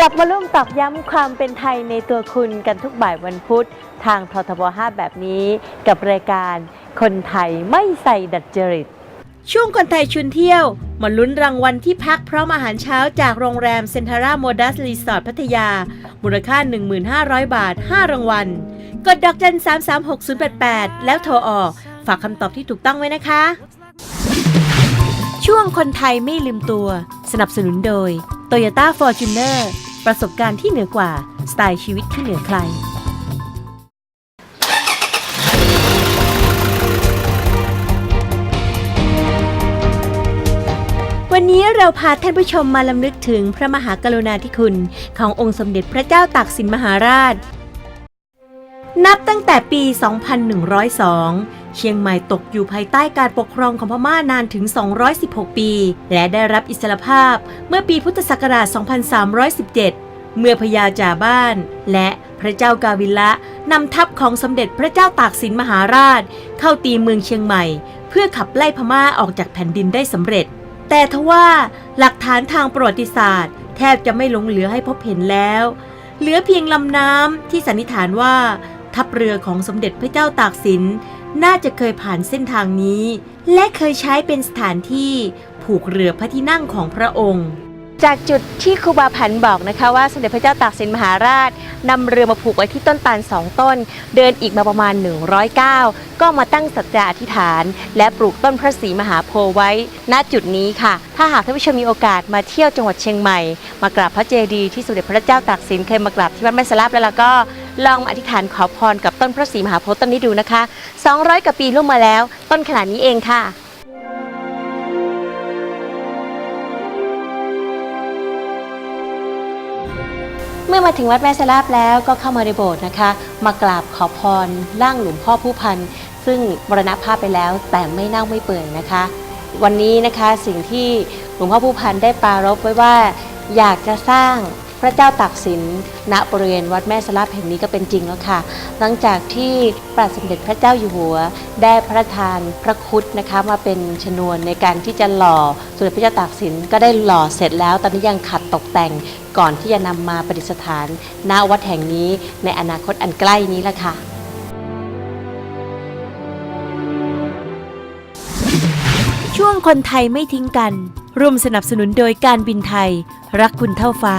กลับมาร่วมตอกย้ำความเป็นไทยในตัวคุณกันทุกบ่ายวันพุธ ทางททบ 5 แบบนี้ กับรายการคนไทยไม่ใส่ดัดจริต ช่วงคนไทยชุนเที่ยวมาลุ้นรางวัลที่พักพร้อมอาหารเช้าจากโรงแรมเซนทาร่าโมดัสรีสอร์ทพัทยา มูลค่า 1,500 บาท 5 รางวัล กดดอกจัน336088 แล้วโทรออก ฝากคำตอบที่ถูกต้องไว้นะคะ ช่วงคนไทยไม่ลืมตัว สนับสนุนโดย Toyota Fortuner ประสบการณ์ที่เหนือกว่า สไตล์ชีวิตที่เหนือใคร วันนี้เราพาท่านผู้ชมมาลำลึกถึงพระมหากรุณาธิคุณ ขององค์สมเด็จพระเจ้าตากสินมหาราช นับตั้งแต่ปี 2102 เชียงใหม่ตกอยู่ภายใต้การปกครองของพม่านานถึง 216 ปี และได้รับอิสรภาพเมื่อปีพุทธศักราช 2317 เมื่อพญาจ่าบ้าน และพระเจ้ากาวิละนำทัพของสมเด็จพระเจ้าตากสินมหาราช เข้าตีเมืองเชียงใหม่ เพื่อขับไล่พม่าออกจากแผ่นดินได้สำเร็จ แต่ทว่าหลักฐานทางประวัติศาสตร์ แทบจะไม่หลงเหลือให้พบเห็นแล้ว เหลือเพียงลำน้ำที่สันนิษฐานว่าทัพเรือของสมเด็จพระเจ้าตากสิน น่าจะเคยผ่านเส้นทางนี้ และเคยใช้เป็นสถานที่ผูกเรือพระที่นั่งของพระองค์ จากจุดที่ครูบาผันบอกนะคะว่าสมเด็จพระเจ้าตากสินมหาราชนำเรือมาผูกไว้ที่ต้นตาลสองต้น เดินอีกมาประมาณ 109 ก็มาตั้งสัจจะอธิษฐาน และปลูกต้นพระศรีมหาโพธิ์ไว้ ณจุดนี้ค่ะ ถ้าหากท่านผู้ชมมีโอกาสมาเที่ยวจังหวัดเชียงใหม่ มากราบพระเจดีย์ที่สมเด็จพระเจ้าตากสินเคยมากราบที่วัดแม่สลับแล้วล่ะก็ลองมาอธิษฐานขอพรกับต้นพระศรีมหาโพธิ์ต้นนี้ดูนะคะ 200กว่าปีล่วงมาแล้ว ต้นขนาดนี้เองค่ะ เมื่อมาถึงวัดแม่สลาบแล้วก็เข้ามาในโบสถ์นะคะ มากราบขอพรร่างหลวงพ่อผู้พันซึ่งมรณภาพไปแล้วแต่ไม่เน่าไม่เปื่อยนะคะ วันนี้นะคะสิ่งที่หลวงพ่อผู้พันได้ปรารภไว้ว่า อยากจะสร้าง พระเจ้าตากสินณบริเวณวัดแม่สลาบแห่งนี้ก็เป็นจริงแล้วค่ะ หลังจากที่พระสมเด็จพระเจ้าอยู่หัว ได้พระทานพระคุดนะคะมาเป็นชนวนในการที่จะหล่อสมเด็จพระเจ้าตากสินก็ได้หล่อเสร็จแล้ว ตอนนี้ยังขัดตกแต่งก่อนที่จะนำมาประดิษฐานณวัดแห่งนี้ในอนาคตอันใกล้นี้ละค่ะช่วงคนไทยไม่ทิ้งกัน ร่วมสนับสนุนโดยการบินไทย รักคุณเท่าฟ้า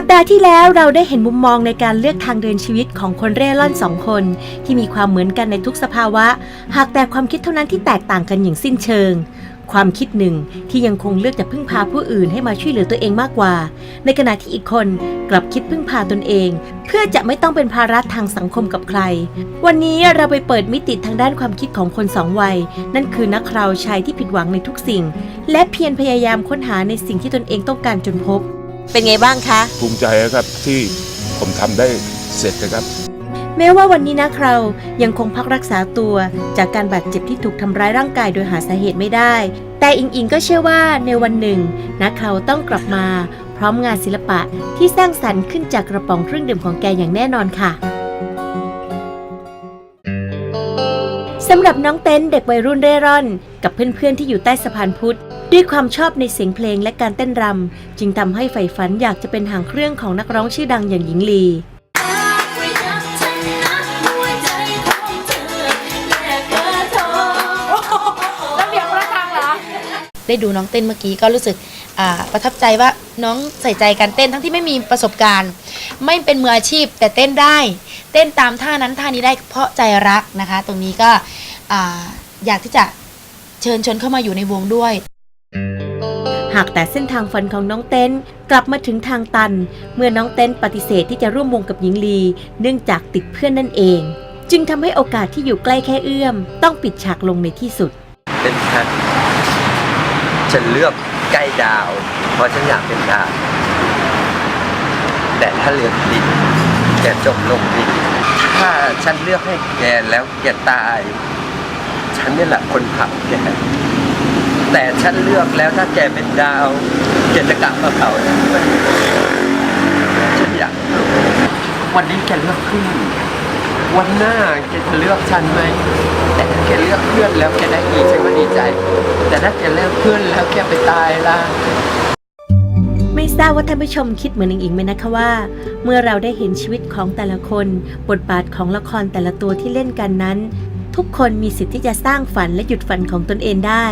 สัปดาห์ที่แล้วเราได้เห็นมุมมองในการเลือกทางเดินชีวิตของคนเร่ร่อนสองคน ที่มีความเหมือนกันในทุกสภาวะ หากแต่ความคิดเท่านั้นที่แตกต่างกันอย่างสิ้นเชิง ความคิดหนึ่งที่ยังคงเลือกจะพึ่งพาผู้อื่นให้มาช่วยเหลือตัวเองมากกว่า ในขณะที่อีกคนกลับคิดพึ่งพาตนเอง เพื่อจะไม่ต้องเป็นภาระทางสังคมกับใคร วันนี้เราไปเปิดมิติทางด้านความคิดของคนสองวัย นั่นคือนักคราวชายที่ผิดหวังในทุกสิ่ง และเพียรพยายามค้นหาในสิ่งที่ตนเองต้องการจนพบ เป็นไงบ้างคะ ภูมิใจนะครับที่ผมทำได้เสร็จนะครับ แม้ว่าวันนี้นะคราวยังคงพักรักษาตัว จากการบาดเจ็บที่ถูกทำร้ายร่างกายโดยหาสาเหตุไม่ได้ แต่อิงอิงก็เชื่อว่าในวันหนึ่งนะคราวต้องกลับมา พร้อมงานศิลปะที่สร้างสรรค์ขึ้นจากกระป๋องเครื่องดื่มของแกอย่างแน่นอนค่ะสำหรับน้องเต้นเด็กวัยรุ่นเร่ร่อน กับเพื่อนๆที่อยู่ใต้สะพานพุทธ ด้วยความชอบในเสียงเพลงและการเต้นรำ จึงทำให้ใฝ่ฝันอยากจะเป็นหางเครื่องของนักร้องชื่อดังอย่างหญิงลีได้ดูน้องเต้นเมื่อกี้ก็รู้สึกอ่าประทับใจว่าน้องใส่ใจการเต้นทั้งที่ไม่มีประสบการณ์ ไม่เป็นมืออาชีพแต่เต้นได้ เต้นตามท่านั้นท่านี้ได้เพราะใจรักนะคะ ตรงนี้ก็อ่าอยากที่จะเชิญชวนเข้ามาอยู่ในวงด้วย หากแต่เส้นทางฝันของน้องเต้นกลับมาถึงทางตัน เมื่อน้องเต้นปฏิเสธที่จะร่วมวงกับหญิงลี เนื่องจากติดเพื่อนนั่นเอง จึงทำให้โอกาสที่อยู่ใกล้แค่เอื้อม ต้องปิดฉากลงในที่สุด เป็นแค่ฉันเลือกใกล้ดาว เพราะฉันอยากเป็นดาวแต่ถ้าเลือกผิดแกจบลงดินถ้าฉันเลือกให้แกแล้วแกตาย ฉันนี่แหละคนขับแก แต่ฉันเลือกแล้วถ้าแกเป็นดาวแกจะกลับมาเผาฉันอยากวันนี้แกเลือกขึ้น วันหน้าแกจะเลือกฉันไหมแต่ถ้าแกเลือกเพื่อนแล้วแกได้อีฉันก็ดีใจ แต่ถ้าแกเลือกเพื่อนแล้วแกไปตายล่ะไม่ทราบว่าท่านผู้ชมคิดเหมือนอิงอิงไหมนะคะว่า เมื่อเราได้เห็นชีวิตของแต่ละคน บทบาทของละครแต่ละตัวที่เล่นกันนั้น ทุกคนมีสิทธิ์ที่จะสร้างฝันและหยุดฝันของตนเองได้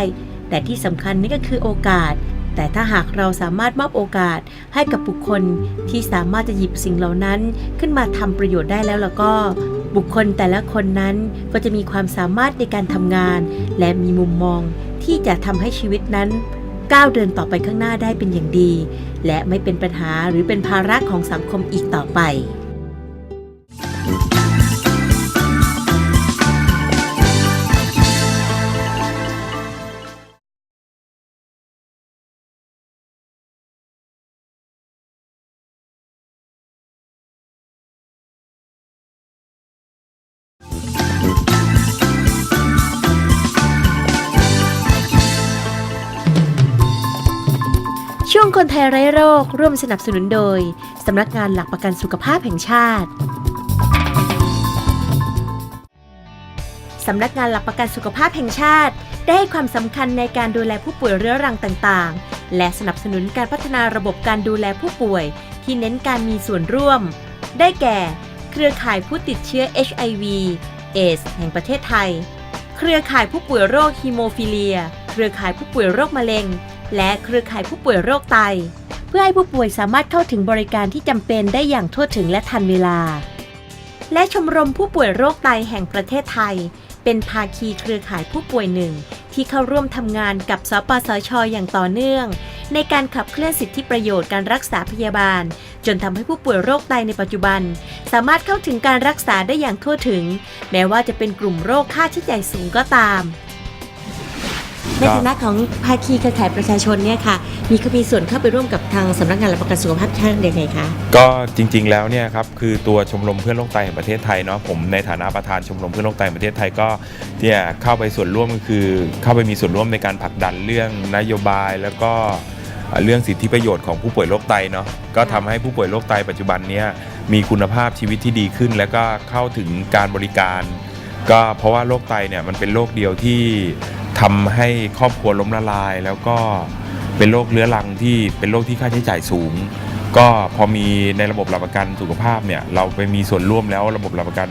แต่ที่สำคัญนี่ก็คือโอกาส แต่ถ้าหากเราสามารถมอบโอกาสให้กับบุคคลที่สามารถจะหยิบสิ่งเหล่านั้น ขึ้นมาทำประโยชน์ได้แล้วแล้วก็ บุคคลแต่ละคนนั้นก็จะมีความสามารถในการทำงาน และมีมุมมองที่จะทำให้ชีวิตนั้นก้าวเดินต่อไปข้างหน้าได้เป็นอย่างดี และไม่เป็นปัญหาหรือเป็นภาระของสังคมอีกต่อไป ช่วงคนไทยไร้โรค ร่วมสนับสนุนโดย สำนักงานหลักประกันสุขภาพแห่งชาติ สำนักงานหลักประกันสุขภาพแห่งชาติ ได้ให้ความสำคัญในการดูแลผู้ป่วยเรื้อรังต่างๆ และสนับสนุนการพัฒนาระบบการดูแลผู้ป่วย ที่เน้นการมีส่วนร่วม ได้แก่ เครือข่ายผู้ติดเชื้อ HIV เอสแห่งประเทศไทย เครือข่ายผู้ป่วยโรคฮีโมฟิเลีย เครือข่ายผู้ป่วยโรคมะเร็ง และเครือข่ายผู้ป่วยโรคไต เพื่อให้ผู้ป่วยสามารถเข้าถึงบริการที่จำเป็นได้อย่างทั่วถึงและทันเวลา และชมรมผู้ป่วยโรคไตแห่งประเทศไทย เป็นภาคีเครือข่ายผู้ป่วยหนึ่ง ที่เข้าร่วมทำงานกับสปสชอย่างต่อเนื่อง ในการขับเคลื่อนสิทธิประโยชน์การรักษาพยาบาล จนทำให้ผู้ป่วยโรคไตในปัจจุบัน สามารถเข้าถึงการรักษาได้อย่างทั่วถึง แม้ว่าจะเป็นกลุ่มโรคค่าใช้จ่ายสูงก็ตาม ในฐานะของภาคีเครือข่ายประชาชนเนี่ยค่ะ มีมีส่วนเข้าไปร่วมกับทางสำนักงานหลักประกันสุขภาพชาติยังไงคะ ก็จริงๆแล้วเนี่ยครับคือตัวชมรมเพื่อนโรคไตแห่งประเทศไทยเนาะผมในฐานะประธานชมรมเพื่อนโรคไตแห่งประเทศไทยก็เนี่ยเข้าไปส่วนร่วมก็คือ เข้าไปมีส่วนร่วมในการผลักดันเรื่องนโยบายแล้วก็เอ่อเรื่องสิทธิประโยชน์ของผู้ป่วยโรคไตเนาะก็ทำให้ผู้ป่วยโรคไตปัจจุบันเนี้มีคุณภาพชีวิตที่ดีขึ้น แล้วก็เข้าถึงการบริการ ก็เพราะว่าโรคไตเนี่ยมันเป็นโรคเดียวที่ ทำให้ครอบครัวล้มละลาย แล้วก็เป็นโรคเรื้อรังที่เป็นโรคที่ค่าใช้จ่ายสูง ก็พอมีในระบบหลักประกันสุขภาพเนี่ยเราไปมีส่วนร่วมแล้วระบบหลักประกัน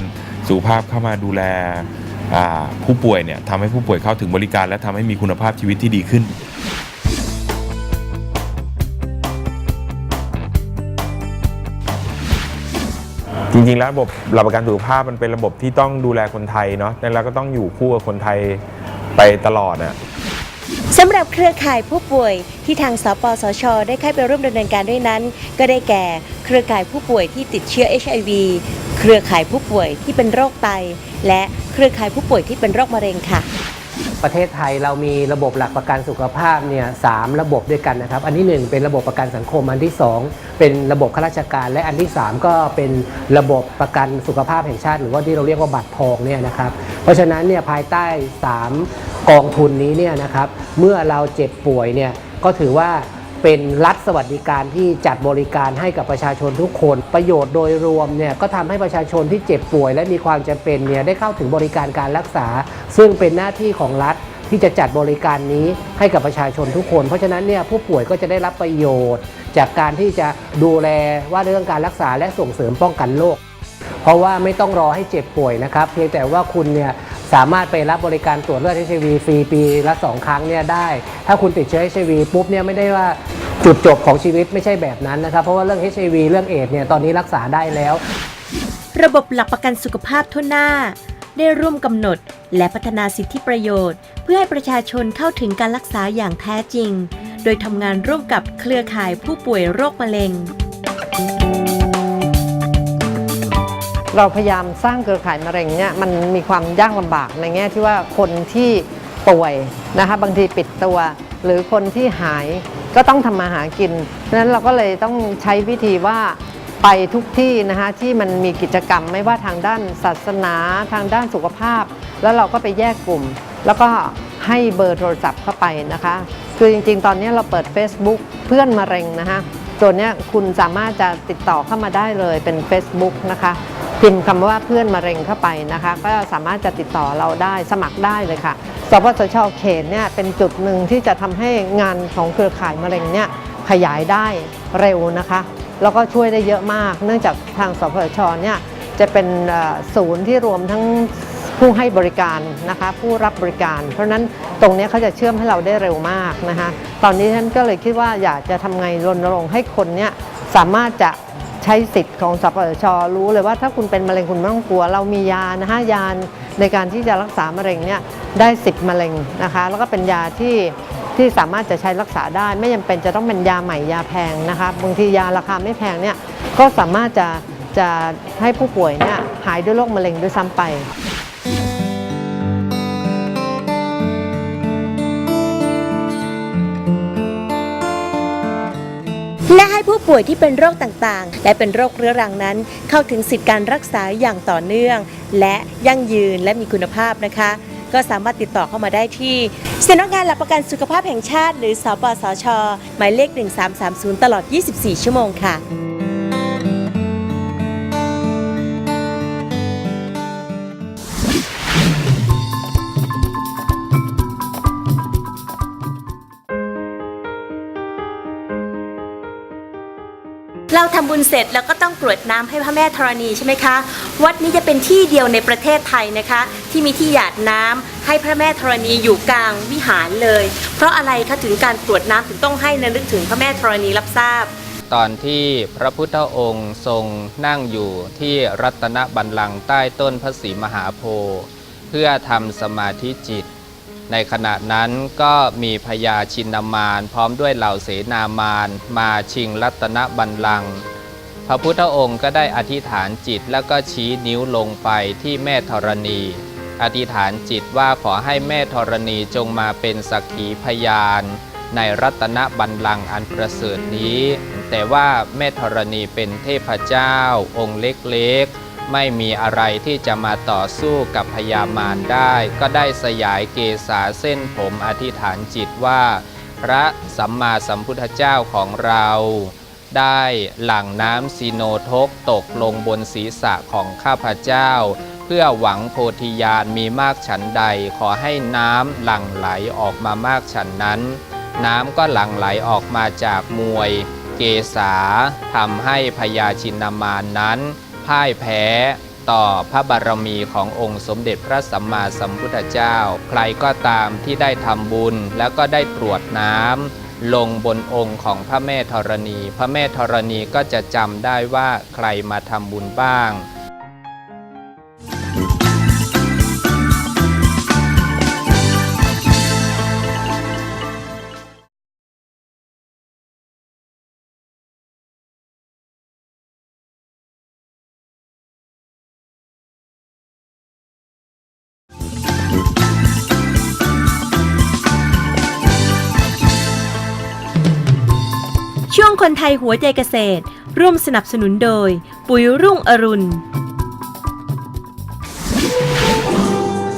สุขภาพเข้ามาดูแลผู้ป่วยเนี่ยทำให้ผู้ป่วยเข้าถึงบริการ และทำให้มีคุณภาพชีวิตที่ดีขึ้นจริงๆแล้วระบบหลักประกันสุขภาพมันเป็นระบบที่ต้องดูแลคนไทยเนาะแล้วเราก็ต้องอยู่คู่กับคนไทย ไปตลอดอะสำหรับเครือข่ายผู้ป่วยที่ทางสปสช ได้เข้าไปร่วมดำเนินการด้วยนั้น ก็ได้แก่เครือข่ายผู้ป่วยที่ติดเชื้อ HIV เครือข่ายผู้ป่วยที่เป็นโรคไต และเครือข่ายผู้ป่วยที่เป็นโรคมะเร็งค่ะ ประเทศไทยเรามีระบบหลักประกันสุขภาพเนี่ยสามระบบด้วยกันนะครับ อันที่หนึ่งเป็นระบบประกันสังคม อันที่สองเป็นระบบข้าราชการและอันที่สามก็เป็นระบบประกันสุขภาพแห่งชาติ หรือว่าที่เราเรียกว่าบัตรทองเนี่ยนะครับเพราะฉะนั้นเนี่ยภายใต้สามกองทุนนี้เนี่ยนะครับเมื่อเราเจ็บป่วยเนี่ยก็ถือว่า เป็นรัฐสวัสดิการที่จัดบริการให้กับประชาชนทุกคน ประโยชน์โดยรวมเนี่ยก็ทำให้ประชาชนที่เจ็บป่วย และมีความจำเป็นเนี่ยได้เข้าถึงบริการการรักษา ซึ่งเป็นหน้าที่ของรัฐที่จะจัดบริการนี้ให้กับประชาชนทุกคน เพราะฉะนั้นเนี่ยผู้ป่วยก็จะได้รับประโยชน์ จากการที่จะดูแลว่าเรื่องการรักษาและส่งเสริมป้องกันโรคเพราะว่าไม่ต้องรอให้เจ็บป่วยนะครับ เพียงแต่ว่าคุณเนี่ย สามารถไปรับบริการตรวจเลือด HIV ฟรีปีละ 2 ครั้งเนี่ยได้ ถ้าคุณติดเชื้อ HIV ปุ๊บเนี่ยไม่ได้ว่าจุดจบของชีวิตไม่ใช่แบบนั้นนะครับ เพราะว่าเรื่อง HIV เรื่องเอดส์เนี่ยตอนนี้รักษาได้แล้ว ระบบหลักประกันสุขภาพทั่วหน้า ได้ร่วมกำหนดและพัฒนาสิทธิประโยชน์ เพื่อให้ประชาชนเข้าถึงการรักษาอย่างแท้จริง โดยทำงานร่วมกับเครือข่ายผู้ป่วยโรคมะเร็ง เราพยายามสร้างเครือข่ายมะเร็งเนี่ยมันมีความยากลำบากในแง่ที่ว่าคนที่ป่วยนะคะบางทีปิดตัว หรือคนที่หายก็ต้องทำมาหากินเพราะฉะนั้นเราก็เลยต้องใช้วิธีว่าไปทุกที่นะคะที่มันมีกิจกรรมไม่ว่าทางด้านศาสนาทางด้านสุขภาพ แล้วเราก็ไปแยกกลุ่ม แล้วก็ให้เบอร์โทรศัพท์เข้าไปนะคะ คือจริงๆ ตอนนี้เราเปิด Facebook เพื่อนมะเร็งนะคะ ตัวนี้คุณสามารถจะติดต่อเข้ามาได้เลยเป็น Facebook นะคะ พิมพ์คำว่าเพื่อนมะเร็งเข้าไปนะคะ ก็สามารถจะติดต่อเราได้สมัครได้เลยค่ะสปสชเขตเนี่ยเป็นจุดหนึ่งที่จะทำให้งานของเครือข่ายมะเร็งเนี่ยขยายได้เร็วนะคะ แล้วก็ช่วยได้เยอะมาก เนื่องจากทางสปสชเนี่ยจะเป็นศูนย์ที่รวมทั้ง ผู้ให้บริการนะคะผู้รับบริการ เพราะนั้นตรงนี้เขาจะเชื่อมให้เราได้เร็วมากนะคะตอนนี้ท่านก็เลยคิดว่าอยากจะทำไงรณรงค์ให้คนเนี่ยสามารถจะใช้สิทธิ์ของสปสชรู้เลยว่าถ้าคุณเป็นมะเร็งคุณไม่ต้องกลัว เรามียานะคะยาในการที่จะรักษามะเร็งเนี่ยได้10มะเร็งนะคะ แล้วก็เป็นยาที่ที่สามารถจะใช้รักษาได้ ไม่จำเป็นจะต้องเป็นยาใหม่ยาแพงนะคะบางทียาราคาไม่แพงเนี่ยก็สามารถจะจะให้ผู้ป่วยเนี่ยหายด้วยโรคมะเร็งด้วยซ้ำไป ป่วยที่เป็นโรคต่างๆ และเป็นโรคเรื้อรังนั้น เข้าถึงสิทธิการรักษาอย่างต่อเนื่อง และยั่งยืนและมีคุณภาพนะคะ ก็สามารถติดต่อเข้ามาได้ที่สำนักงานหลักประกันสุขภาพแห่งชาติ หรือสปสช หมายเลข 1330 ตลอด 24 ชั่วโมงค่ะ เราทำบุญเสร็จแล้วก็ต้องกรวดน้ำให้พระแม่ธรณีใช่ไหมคะ วัดนี้จะเป็นที่เดียวในประเทศไทยนะคะ ที่มีที่หยาดน้ำให้พระแม่ธรณีอยู่กลางวิหารเลย เพราะอะไรคะถึงการกรวดน้ำถึงต้องให้ระลึกถึงพระแม่ธรณีรับทราบ ตอนที่พระพุทธองค์ทรงนั่งอยู่ที่รัตนบัลลังก์ใต้ต้นพระศรีมหาโพธิ์เพื่อทำสมาธิจิต ในขณะนั้นก็มีพญาชินามารพร้อมด้วยเหล่าเสนามารมาชิงรัตนบัลลังก์พระพุทธองค์ก็ได้อธิษฐานจิตแล้วก็ชี้นิ้วลงไปที่แม่ธรณี อธิษฐานจิตว่าขอให้แม่ธรณีจงมาเป็นสักขีพยาน ในรัตนบัลลังก์อันประเสริฐนี้ แต่ว่าแม่ธรณีเป็นเทพเจ้าองค์เล็กๆ ไม่มีอะไรที่จะมาต่อสู้กับพญามารได้ ก็ได้สยายเกษาเส้นผมอธิษฐานจิตว่า พระสัมมาสัมพุทธเจ้าของเราได้หลั่งน้ำซีโนทกตกลงบนศีรษะของข้าพเจ้า เพื่อหวังโพธิญาณมีมากฉันใด ขอให้น้ำหลั่งไหลออกมามากฉันนั้น น้ำก็หลั่งไหลออกมาจากมวย เกษาทำให้พญาชินมารนั้น พ่ายแพ้ต่อพระบารมีขององค์สมเด็จพระสัมมาสัมพุทธเจ้า ใครก็ตามที่ได้ทำบุญแล้วก็ได้ตรวจน้ำลงบนองค์ของพระแม่ธรณี พระแม่ธรณีก็จะจำได้ว่าใครมาทำบุญบ้าง ช่วงคนไทยหัวใจเกษตร ร่วมสนับสนุนโดย ปุ๋ยรุ่งอรุณ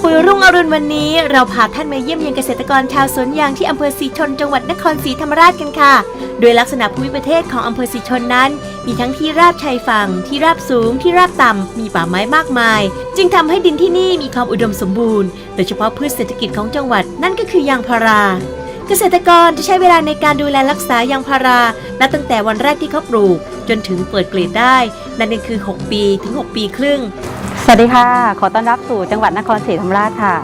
ปุ๋ยรุ่งอรุณวันนี้ เราพาท่านมาเยี่ยมเยียนเกษตรกรชาวสวนยางที่อำเภอศรีชนจังหวัดนครศรีธรรมราชกันค่ะ โดยลักษณะภูมิประเทศของอำเภอศรีชนนั้น มีทั้งที่ราบชายฝั่ง ที่ราบสูง ที่ราบต่ำมีป่าไม้มากมาย จึงทำให้ดินที่นี่มีความอุดมสมบูรณ์ โดยเฉพาะพืชเศรษฐกิจของจังหวัดนั่นก็คือยางพารา เกษตรกรจะใช้เวลาในการดูแลรักษายางพารานับตั้งแต่วันแรกที่เขาปลูก จนถึงเปิดกลีดได้ นั่นก็คือ 6 ปีถึง 6 ปีครึ่ง สวัสดีค่ะ ขอต้อนรับสู่จังหวัดนครศรีธรรมราชค่ะ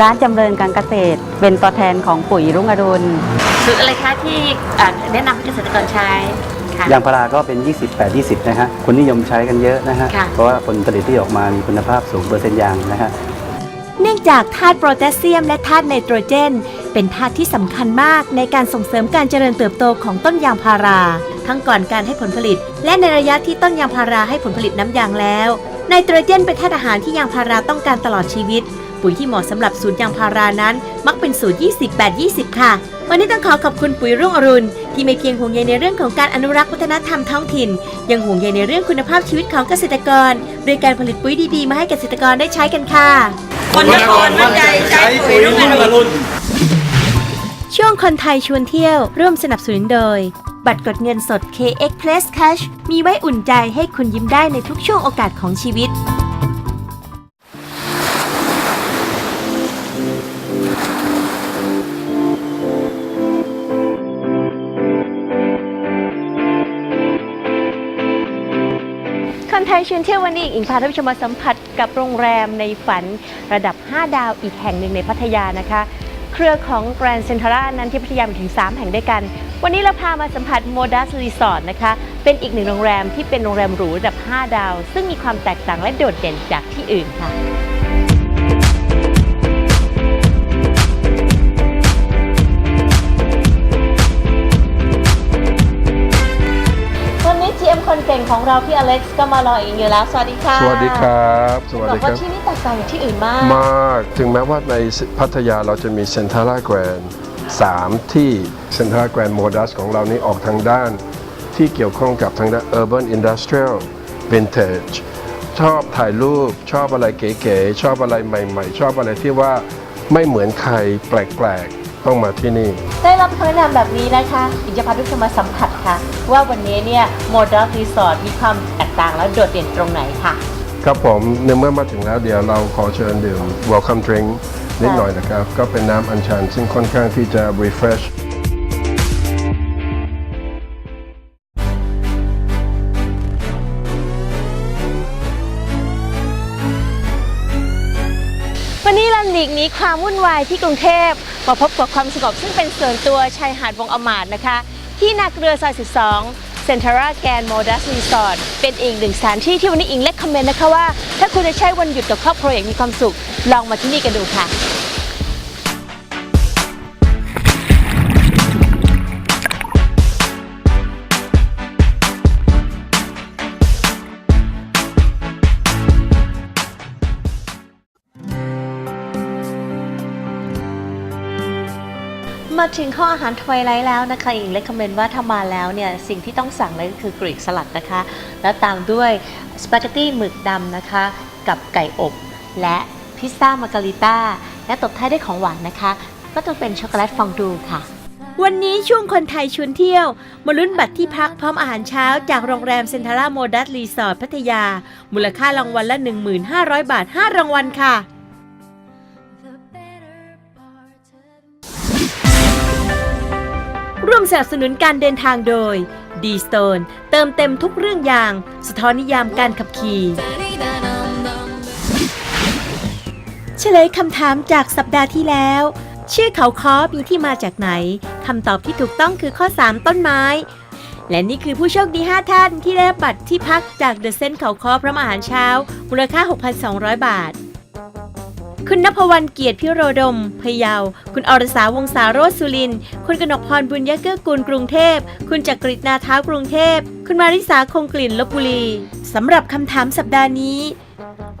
ร้านจำเริญการเกษตร เป็นตัวแทนของปุ๋ยรุ่งอรุณสูตรอะไรคะที่แนะนำให้เกษตรกรใช้ค่ะยางพาราก็เป็น20 8 20 นะฮะคนนิยมใช้กันเยอะนะฮะค่ะเพราะว่าผลผลิตที่ออกมามีคุณภาพสูงเปอร์เซ็นต์ยางนะฮะ เนื่องจากธาตุโพแทสเซียมและธาตุไนโตรเจน เป็นธาตุที่สำคัญมากในการส่งเสริมการเจริญเติบโตของต้นยางพารา ทั้งก่อนการให้ผลผลิต และในระยะที่ต้นยางพาราให้ผลผลิตน้ำยางแล้วไนโตรเจนเป็นธาตุอาหารที่ยางพาราต้องการตลอดชีวิต ปุ๋ยที่เหมาะสำหรับสวนยางพารานั้น มักเป็นสูตร 20 8 20 ค่ะ วันนี้ต้องขอขอบคุณปุ๋ยรุ่งอรุณ ที่ไม่เพียงห่วงใยในเรื่องของการอนุรักษ์วัฒนธรรมท้องถิ่น ยังห่วงใยในเรื่องคุณภาพชีวิตของเกษตรกร โดยการผลิตปุ๋ยดีๆ มาให้เกษตรกรได้ใช้กันค่ะ คนนครมั่นใจใช้ปุ๋ยรุ่นละรุณช่วงคนไทยชวนเที่ยวร่วมสนับสนุนโดย บัตรกดเงินสด KX Plus Cash มีไว้อุ่นใจให้คุณยิ้มได้ในทุกช่วงโอกาสของชีวิต ไทยชวนเที่ยววันนี้อิงพาท่านผู้ชมมาสัมผัสกับโรงแรมในฝันระดับ 5 ดาวอีกแห่งหนึ่งในพัทยานะคะ เครือของแกรนด์เซนทาร่านั้นที่พัทยามีถึง 3 แห่งด้วยกัน วันนี้เราพามาสัมผัสโมดัสรีสอร์ทนะคะ เป็นอีกหนึ่งโรงแรมที่เป็นโรงแรมหรูระดับ 5 ดาว ซึ่งมีความแตกต่างและโดดเด่นจากที่อื่นค่ะ ของเราพี่อเล็กซ์ก็มารอเองอยู่แล้ว สวัสดีค่ะสวัสดีครับ สวัสบอดีกคว่ารับที่นี่แตกต่างจากที่อื่นมาก มากถึงแม้ว่าในพัทยาเราจะมีเซ็นทรัลแกรนด์สามที่เซ็นทรัลแกรนด์โมดัสของเรานี่ออกทางด้าน ที่เกี่ยวข้องกับทางด้าน Urban Industrial Vintage ชอบถ่ายรูป ชอบอะไรเก๋ๆ ชอบอะไรใหม่ ๆ ชอบอะไรที่ว่าไม่เหมือนใครแปลกๆ ต้องมาที่นี่ ได้รับคำแนะนำแบบนี้นะคะอิงจะพาทุกคนมาสัมผัสค่ะ ว่าวันนี้เนี่ยโมดัลรีสอร์ทมีความแตกต่างและโดดเด่นตรงไหนค่ะ ครับผมในเมื่อมาถึงแล้วเดี๋ยวเราขอเชิญดื่ม welcome drink นิดหน่อยนะครับ ก็เป็นน้ำอัญชันซึ่งค่อนข้างที่จะ refresh วันนี้เราหลีกหนีความวุ่นวายที่กรุงเทพ มาพบกับความสงบซึ่งเป็นส่วนตัวชายหาดวงอมาดนะคะ ที่นาเกลือซอย 12 เซนทราแกนโมดัสรีสอร์ทเป็นอีกหนึ่งสถานที่ที่วันนี้อิงเล็กคอมเมนต์นะคะว่า ถ้าคุณจะใช้วันหยุดกับครอบครัวอย่างมีความสุข ลองมาที่นี่กันดูค่ะ มาถึงห้ออาหารทวายไลท์แล้วนะคะอิงเลคคอมเมนต์ว่าถ้ามาแล้วเนี่ย สิ่งที่ต้องสั่งเลยก็คือกรีกสลัดนะคะ แล้วตามด้วยสปาเกตตี้หมึกดำนะคะ กับไก่อบ และพิซซ่ามาการิต้า และตบท้ายด้วยของหวานนะคะ ก็จะเป็นช็อกโกแลตฟองดูค่ะ วันนี้ช่วงคนไทยชวนเที่ยว มาลุ้นบัตรที่พักพร้อมอาหารเช้าจากโรงแรมเซ็นทรัลโมดัสรีสอร์ทพัทยา มูลค่ารางวัลละ 1,500 บาท 5 รางวัลค่ะ สนับสนุนการเดินทางโดย d s t o n e เติมเต็มทุกเรื่องอย่าง สะท้อนนิยามการขับขี่ เฉลยคำถามจากสัปดาห์ที่แล้ว ชื่อเขาค้อมีที่มาจากไหนคำตอบที่ถูกต้องคือข้อ 3 ต้นไม้ และนี่คือผู้โชคดี 5 ท่านที่ได้รับบัตรที่พักจากเดอะเซนเขาค้อพร้อมอาหารเช้า มูลค่า 6,200 บาท คุณนภวรรณเกียรติพิโรดมพะเยาคุณอรสาวงศาโรจสุริน คุณกนกพรบุญยเกื้อกูลกรุงเทพ คุณจักริดนาท้ากรุงเทพ คุณมาริสาคงกลิ่นลบบุรี สำหรับคำถามสัปดาห์นี้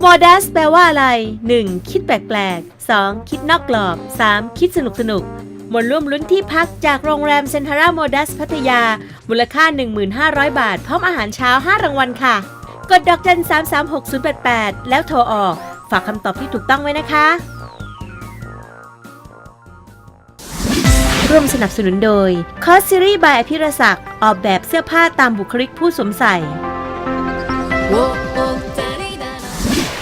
มอดัสแปลว่าอะไร 1. คิดแปลกๆ 2. คิดนอกกรอบ 3. คิดสนุกสนุกๆมาร่วมลุ้นที่พักจากโรงแรมเซนทรัลโมดัสพัทยา มูลค่า 1,500 บาท พร้อมอาหารเช้า 5 รางวัลค่ะ กดดอกจัน 336088 แล้วโทรออก ฝากคำตอบที่ถูกต้องไว้นะคะ ร่วมสนับสนุนโดยคอสซิรีบายอภิรศักดิ์ออกแบบเสื้อผ้าตามบุคลิกผู้สวมใส่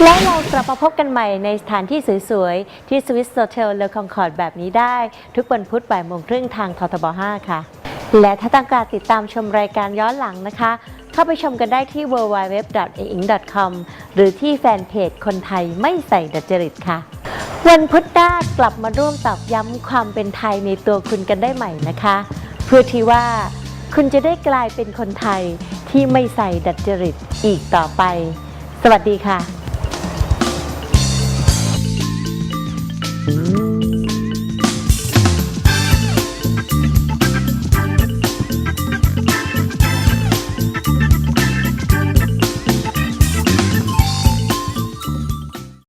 และเรากลับมาพบกันใหม่ในสถานที่สวยๆ ที่สวิสโ h เทลเลอคองคอร์ดแบบนี้ได้ ทุกวันพุธบ่ายโมงครึ่งทางททบ 5 ค่ะ และถ้าต้องการติดตามชมรายการย้อนหลังนะคะ เข้าไปชมกันได้ที่ www.ing.com หรือที่แฟนเพจคนไทยไม่ใส่ดัดจริตค่ะ วันพุธหน้ากลับมาร่วมตอบย้ำความเป็นไทยในตัวคุณกันได้ใหม่นะคะ เพื่อที่ว่าคุณจะได้กลายเป็นคนไทยที่ไม่ใส่ดัดจริตอีกต่อไป สวัสดีค่ะ